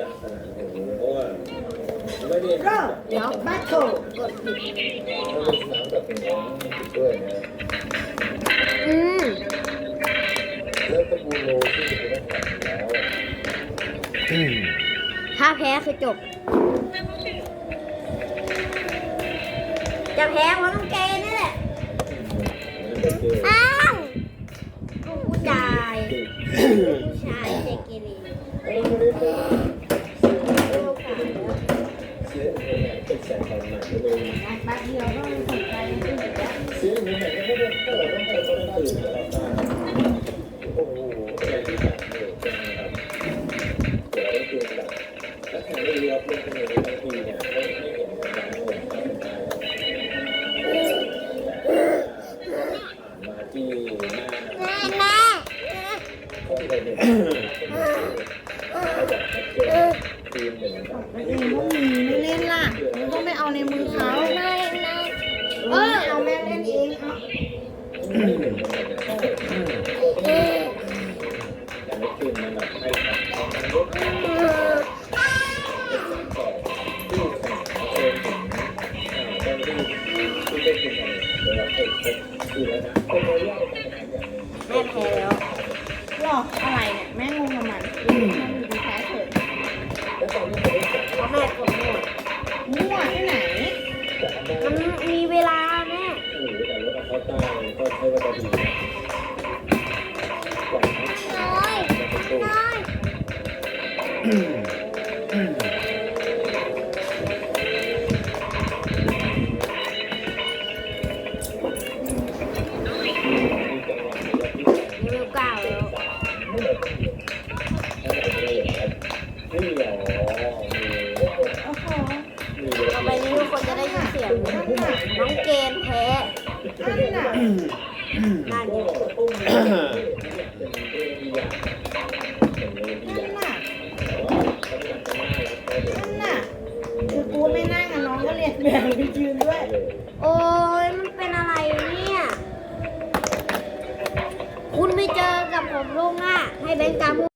ร้อบเดี๋ยวบัตโตกดผิดมันเป็นนามแบบเป็นน้ำด้วยอืมแล้วตะกูโลที่จะต้องผ่านอยู่แล้วอะถ้าแพ้คือจบ จะแพ้เพราะน้องเกย์นี่แหละ อ้าวผู้ชายผู้ชายเจเกเร ไม่ได้เป็น ลูกสาว เสียงเนี่ยเป็นแสงตอนหนักเลยบัตเดียวก็ม่สนใจขึ้นอีกแล้วเสียงเนี่ยก็ไม่ได้ถ้าเราต้องไปก็ต้องตื่นตลอดมาโอ้โหอะไรที่แบบเด็กจังครับเดี๋ยวก็คือแบบถ้าใครไม่รู้ว่าเรื่องพวกนี้บางทีเนี่ยไม่ไม่เห็นการโอนเข้าไปมาที่หน้าแม่แม่ห้องเลยเนี่ย หนึ่งครับมันเองพวกมีไม่เล่นล่ะมึงต้องไม่เอาในมือเขาไม่ไม่เออเอาแม่เล่นเองเอาไม่หนึ่งคนเลยนะแต่ไม่คืนมันแบบให้ทำทำรถเป็นสองต่อที่แข่งเองถึงตอนที่ที่ได้คืนอะไรเดี๋ยวเราเอกคือแล้วนะคนเราแยกเป็นการแข่งอย่างหนึ่งแม่แพ้แล้วหรออะไรเนี่ยแม่งงกับมันมั เขาใต้ก็ใช้วัตถุดิบกว่าน้อยน้อยมือเลเวลเก้าแล้วไม่หรอโอ้โหมีต่อไปนี้ทุกคนจะได้ยินเสียงน้องเกณฑ์แพ้ นั่นน่ะนั่นน่ะนั่นน่ะคือกูไม่นั่งอะน้องก็เรียนแบบไปยืนด้วย โอ้ยมันเป็นอะไรเนี่ย คุณไปเจอกับผมลุงอะ ให้แบงค์กา